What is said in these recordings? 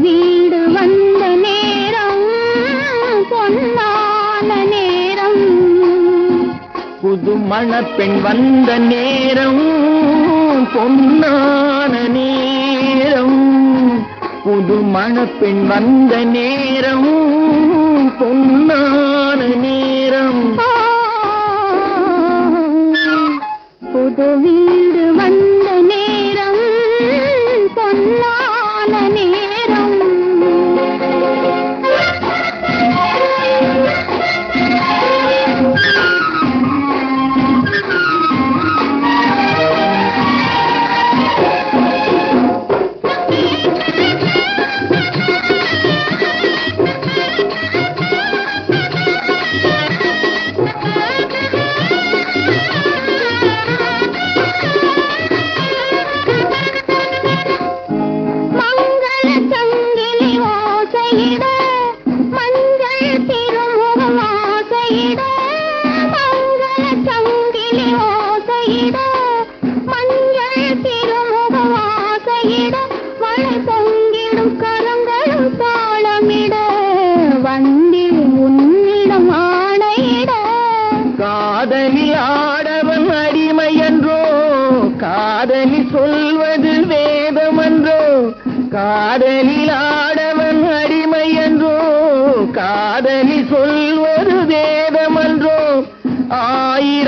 வீடு வந்த நேரம் பொன்னான நேரம். புது மணப்பெண் வந்த நேரம் பொன்னான நேரம். புது மணப்பெண் வந்த நேரம் பொன்னான நேரம். புது வீடு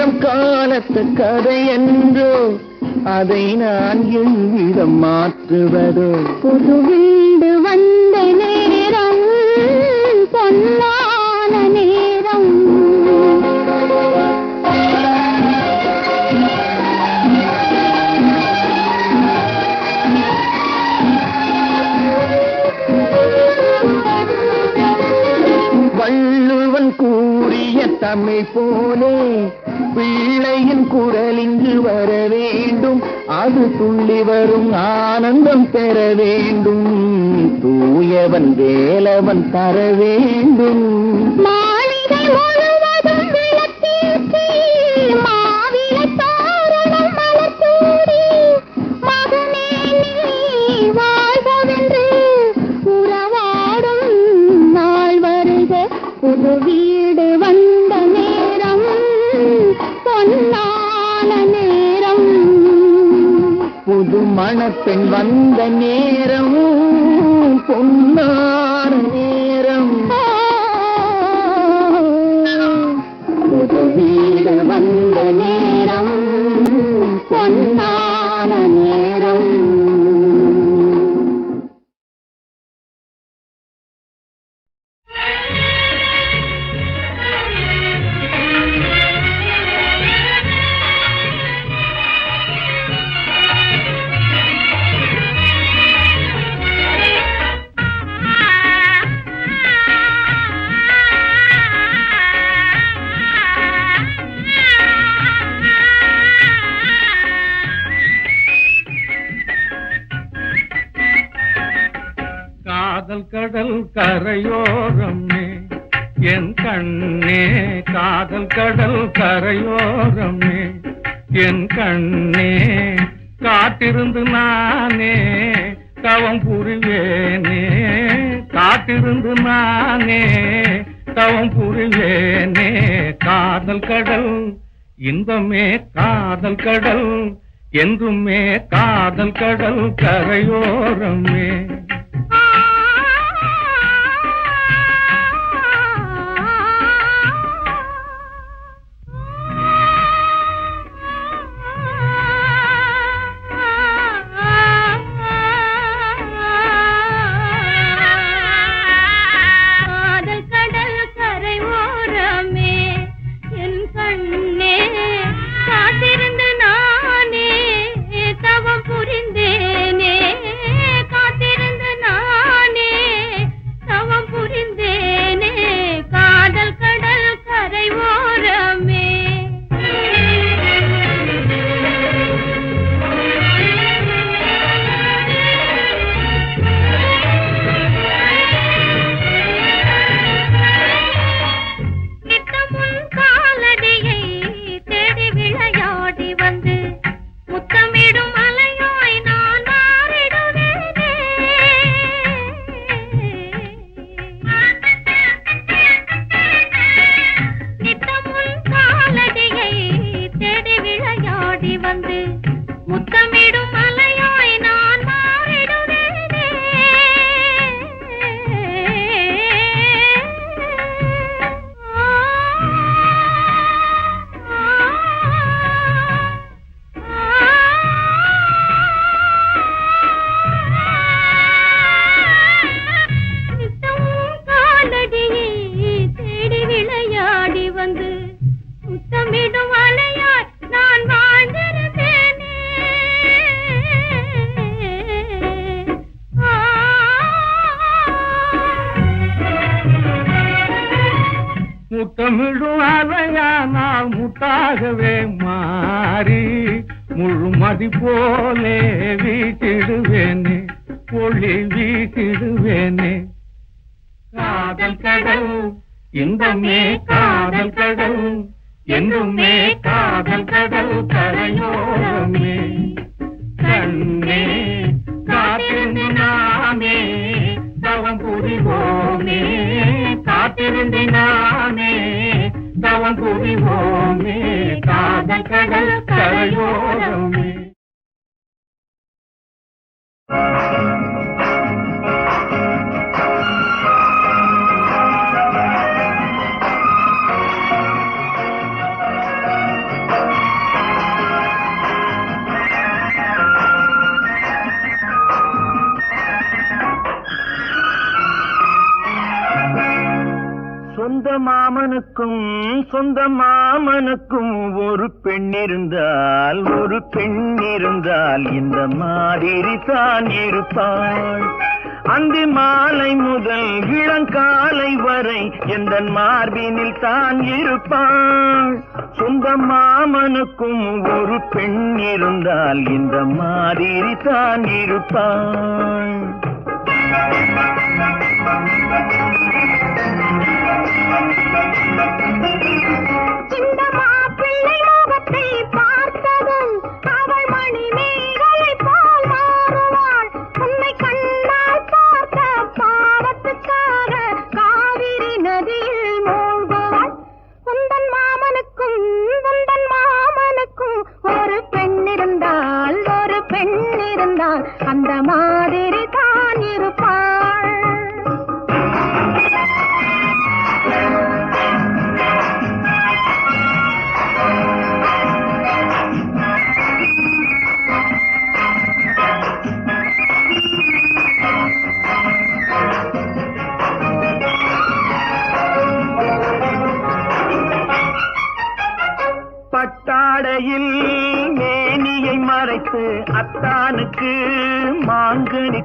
ஆயிரம் காலத்து கதை என்றோ அதை நான் எவ்விதம் மாற்றுவதோ? புது வீடு வந்த நேரம் பொன்னான நேரம். வள்ளுவன் கூறிய தமிழ் போலே பிள்ளையின் குரல் இன்று வர வேண்டும். அது துள்ளி வரும் ஆனந்தம் பெற வேண்டும். தூயவன் வேலவன் தர வேண்டும். மாளிகை முழுவதும் மணப்பெண் வந்த நேரம் பொன்னார் நேரம். புது வீடு வந்த நேரம் பொன்னான நேரம். என் கண்ணே காத்திருந்து நானே தவம் புரிவேனே. காத்திருந்து நானே தவம் புரிவேனே. காதல் கடல் இன்பமே காதல் கடல் என்றுமே காதல் கடல் கரையோரமே. முத்தமிடும் அலையானால் முட்டாகவே மாறி முழுமதி போலே வீட்டிடுவேனே ஒளி வீட்டிடுவேனே. காதல் கடல் இன்பமே காதல் கடல் என்றுமே காதல் கடல் கரையோரமே. கண்ணே காத்திருந்து நாமே தவம் புரிவோமே. காத்திருந்து நாமே தவம் புரிவோமே காதல் கடல் கரையோரமே மாமனுக்கும் சொந்த மாமனுக்கும் ஒரு பெண் இருந்தால் ஒரு பெண் இருந்தால் இந்த மாதிரி தான் இருப்பாள். அந்தி மாலை முதல் இளங்காலை வரை எந்த மார்பினில் தான் இருப்பாள். சொந்த மாமனுக்கும் ஒரு பெண் இருந்தால் இந்த மாதிரி தான் இருப்பாள். இந்த மாப்பிள்ளை மோகத்தை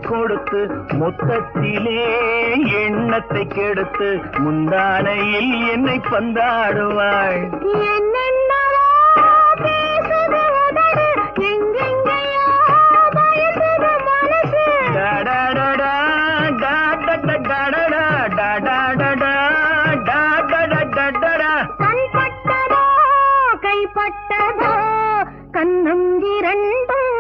கொடுத்து மொத்தத்திலே எண்ணத்தை கெடுத்து முந்தானையில் என்னை பந்தாடுவாள். கண்பட்டதோ, கண்ணம் இரண்டும்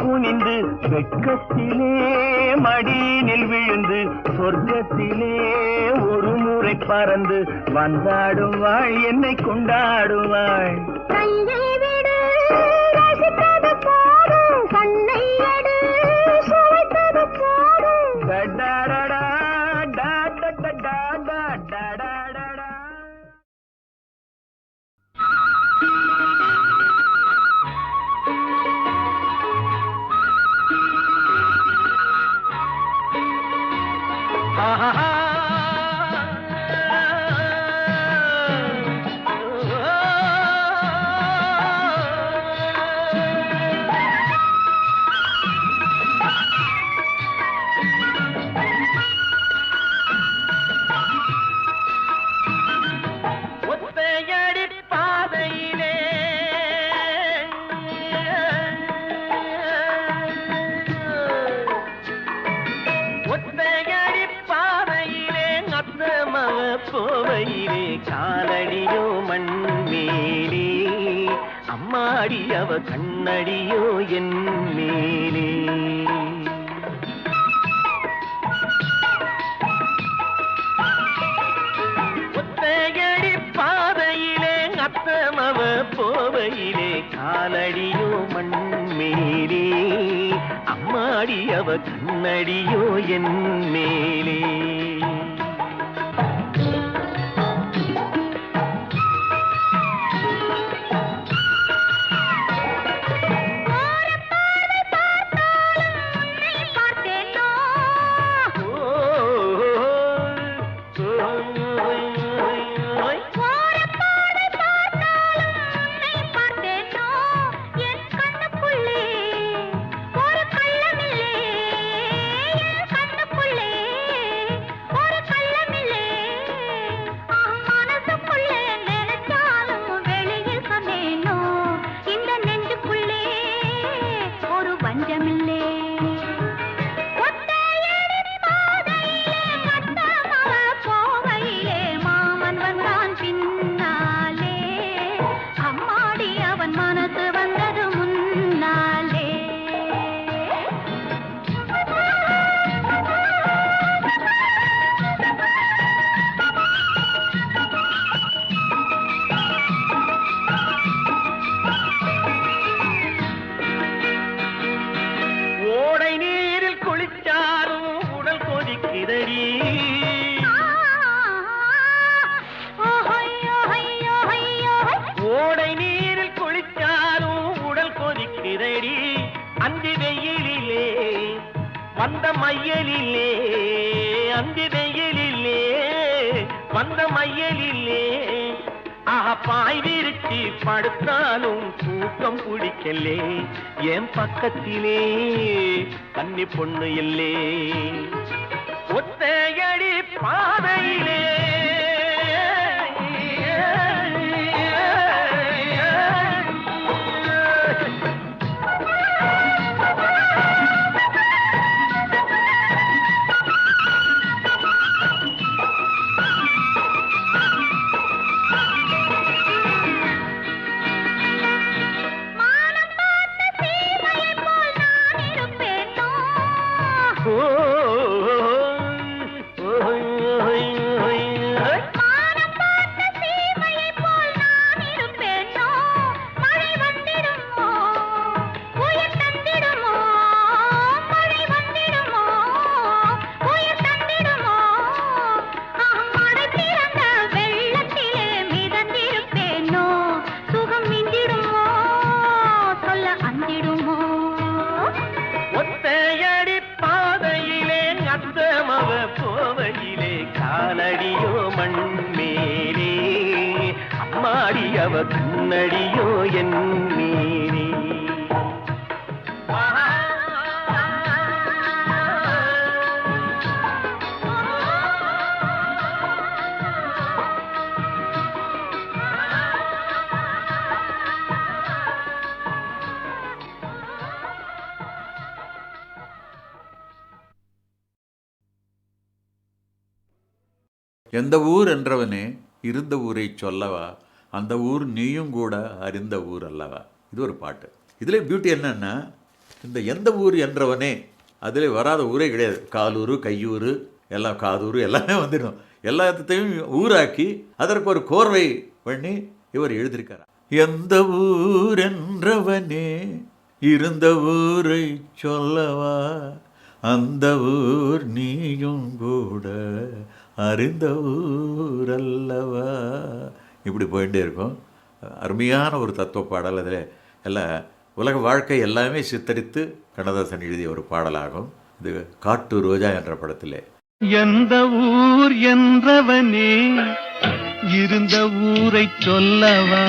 குனிந்து வெட்கத்திலே மடியினில் விழுந்து சொர்க்கத்திலே ஒரு முறை பறந்து வந்தாடுவாள் என்னை கொண்டாடுவாள் கையை விடு ரசித்தது போதும் கண்ணை அம்மாடி அவ கண்ணடியோ என் மேலே. அந்தி வெயிலிலே வந்த மையலிலே. ஆஹா பாய் விரிச்சு படுத்தாலும் தூக்கம் பிடிக்கலே. என் பக்கத்திலே கன்னி பொண்ணு இல்லே. ஒத்தையடி பாதையிலே அத்தமவ போவையிலே காலடியோ மண் மேலே அம்மாடி அவ கண்ணடியோ என் மேலே. எந்த ஊர் என்றவனே இருந்த ஊரை சொல்லவா? அந்த ஊர் நீயும் கூட அறிந்த ஊர் அல்லவா? இது ஒரு பாட்டு. இதில் பியூட்டி என்னன்னா இந்த எந்த ஊர் என்றவனே அதில் வராத ஊரே கிடையாது. காலூர் கையூர் எல்லாம் காதூர் எல்லாமே வந்துடும். எல்லாத்தையும் ஊராக்கி அதற்கு ஒரு கோர்வை பண்ணி இவர் எழுதியிருக்கார். எந்த ஊர் என்றவனே இருந்த ஊரை சொல்லவா? அந்த ஊர் நீயும் கூட அறிந்த ஊர் அல்லவா இப்படி போயிட்டே இருக்கும். அருமையான ஒரு தத்துவ பாடல் அதில். எல்லாம் உலக வாழ்க்கை எல்லாமே சித்தரித்து கண்ணதாசன் எழுதிய ஒரு பாடலாகும். இது காட்டு ரோஜா என்ற படத்திலே. எந்த ஊர் என்றவனே இருந்த ஊரை சொல்லவா?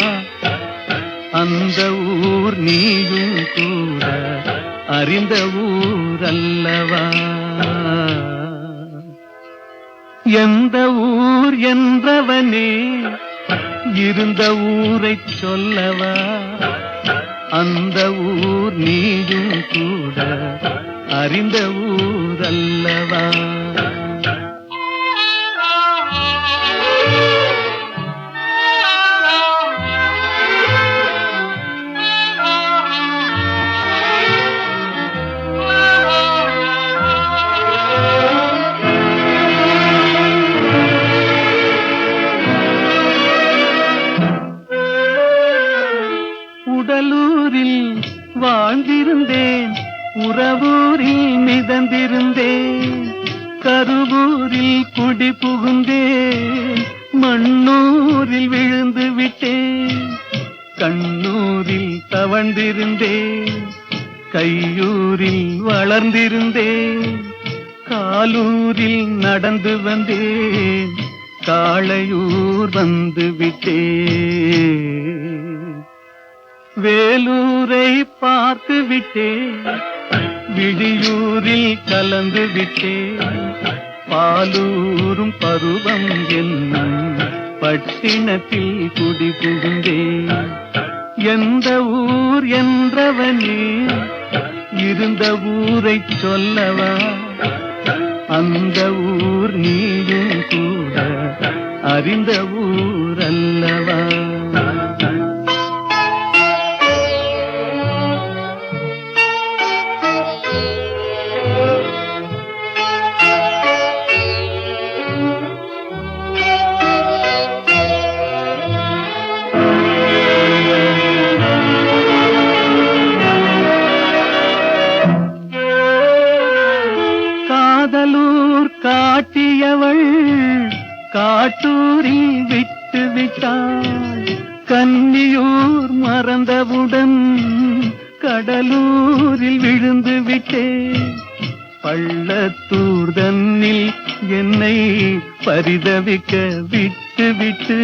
அந்த ஊர் நீயும் கூட அறிந்த ஊர் அல்லவா எந்த ஊர் என்றவனே? இருந்த ஊரை சொல்லவா? அந்த ஊர் நீயும் கூட அறிந்த ஊர் அல்லவா உடலூரில் வாழ்ந்திருந்தேன். உறவூரில் மிதந்திருந்தேன். கருவூரில் குடி புகுந்தேன். மண்ணூரில் விழுந்து விட்டேன். கண்ணூரில் தவழ்ந்திருந்தேன். கையூரில் வளர்ந்திருந்தேன். காலூரில் நடந்து வந்தேன். காளையூர் வந்து விட்டேன். வேலூரை பார்த்து விட்டேன். விழியூரில் கலந்து விட்டேன். பாலூரும் பருவம் என்ன பட்டினத்தில் குடி புகுந்தேன். எந்த ஊர் என்றவனே இருந்த ஊரை சொல்லவா? அந்த ஊர் நீயும் கூட அறிந்த ஊர் காட்டூரி விட்டு விட்டாள் கன்னியூர் மறந்தவுடன் கடலூரில் விழுந்து விட்டேன். பள்ளத்தூர் தன்னில் என்னை பரிதவிக்க விட்டு விட்டு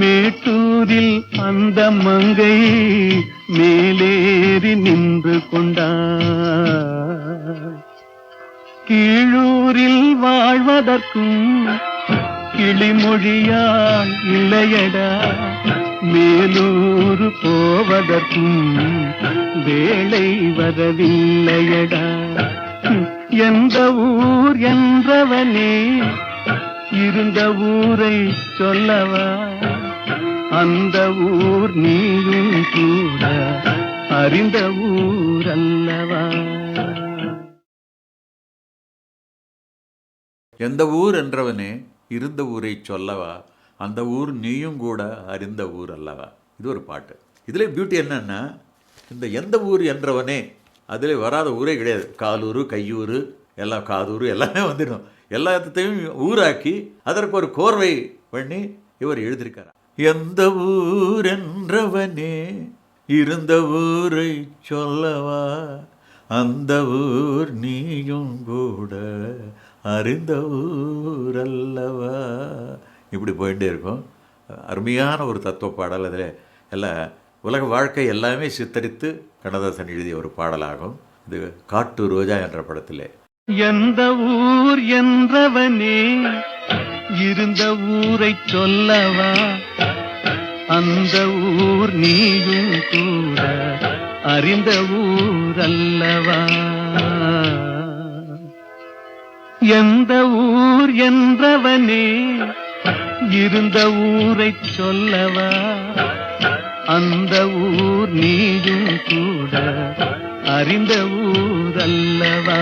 மேட்டூரில் அந்த மங்கை மேலேறி நின்று கொண்டாள் கீழூரில் வாழ்வதற்கும் கிளிமொழியால் இல்லையடா. மேலூர் போவதற்கும் வேலை வரவில்லையடா. எந்த ஊர் என்றவனே இருந்த ஊரை சொல்லவா? அந்த ஊர் நீயும் கூட அறிந்த ஊர் அல்லவா எந்த ஊர் என்றவனே இருந்த ஊரை சொல்லவா? அந்த ஊர் நீயும் கூட அறிந்த ஊர் அல்லவா? இது ஒரு பாட்டு. இதில் பியூட்டி என்னன்னா இந்த எந்த ஊர் என்றவனே அதில் வராத ஊரே கிடையாது. காலூர் கையூர் எல்லாம் காதூர் எல்லாமே வந்துடும். எல்லாத்தையும் ஊராக்கி அதற்கு ஒரு கோர்வை பண்ணி இவர் எழுதியிருக்கார். எந்த ஊர் என்றவனே இருந்த ஊரை சொல்லவா? அந்த ஊர் நீயும் கூட அறிந்த ஊர் அல்லவா இப்படி போயிட்டே இருக்கும். அருமையான ஒரு தத்துவ பாடல் அதில். எல்லாம் உலக வாழ்க்கை எல்லாமே சித்தரித்து கண்ணதாசன் எழுதிய ஒரு பாடலாகும். இது காட்டு ரோஜா என்ற படத்திலே. எந்த ஊர் என்றவனே இருந்த ஊரை சொல்லவா? அந்த ஊர் நீயும் கூட அறிந்த ஊர் அல்லவா எந்த ஊர் என்றவனே? இருந்த ஊரை சொல்லவா? அந்த ஊர் நீயும் கூட அறிந்த ஊர் அல்லவா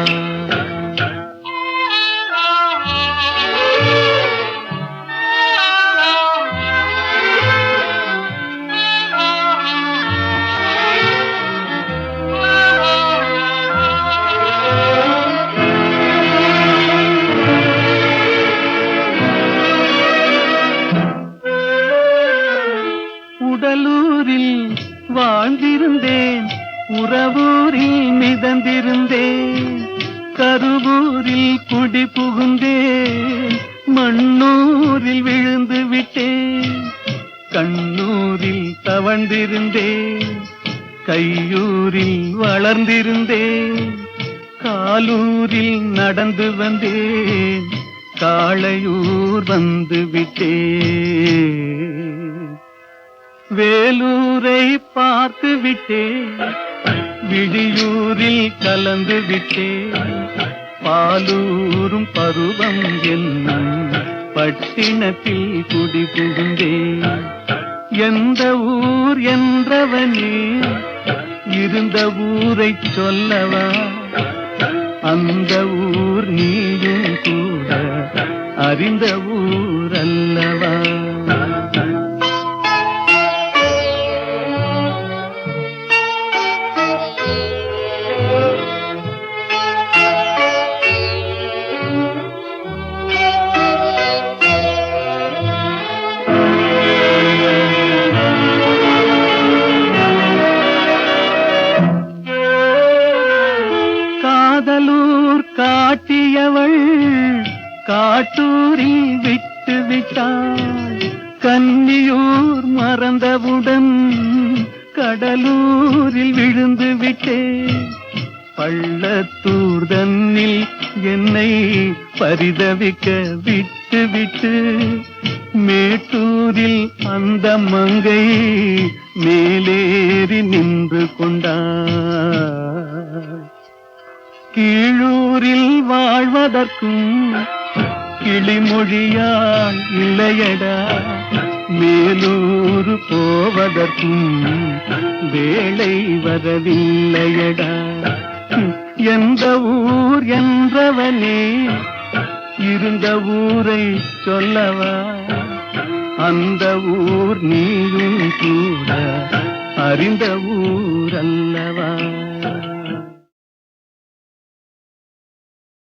புகுந்தேன் மண்ணூரில் விழுந்து விட்டேன். கண்ணூரில் தவழ்ந்திருந்தேன். கையூரில் வளர்ந்திருந்தேன். காலூரில் நடந்து வந்தேன். காளையூர் வந்து விட்டேன். வேலூரை பார்த்து விட்டேன். விழியூரில் கலந்து விட்டேன். பாலூரும் பருவம் என்ன பட்டினத்தில் குடி புகுந்தேன் எந்த ஊர் என்றவனே இருந்த ஊரை சொல்லவா? அந்த ஊர் நீயும் கூட அறிந்த ஊர் அல்லவா? விட்டு மேட்டூரில் அந்த மங்கை மேலேறி நின்று கொண்டார். கீழூரில் வாழ்வதற்கும் கிளிமொழியால் இல்லையடா. மேலூர் போவதற்கும் வேலை வரவில்லையடா. எந்த ஊர் என்றவனே இருந்த ஊரை சொல்லவா? அந்த ஊர் நீயும் கூட அறிந்த ஊர் அல்லவா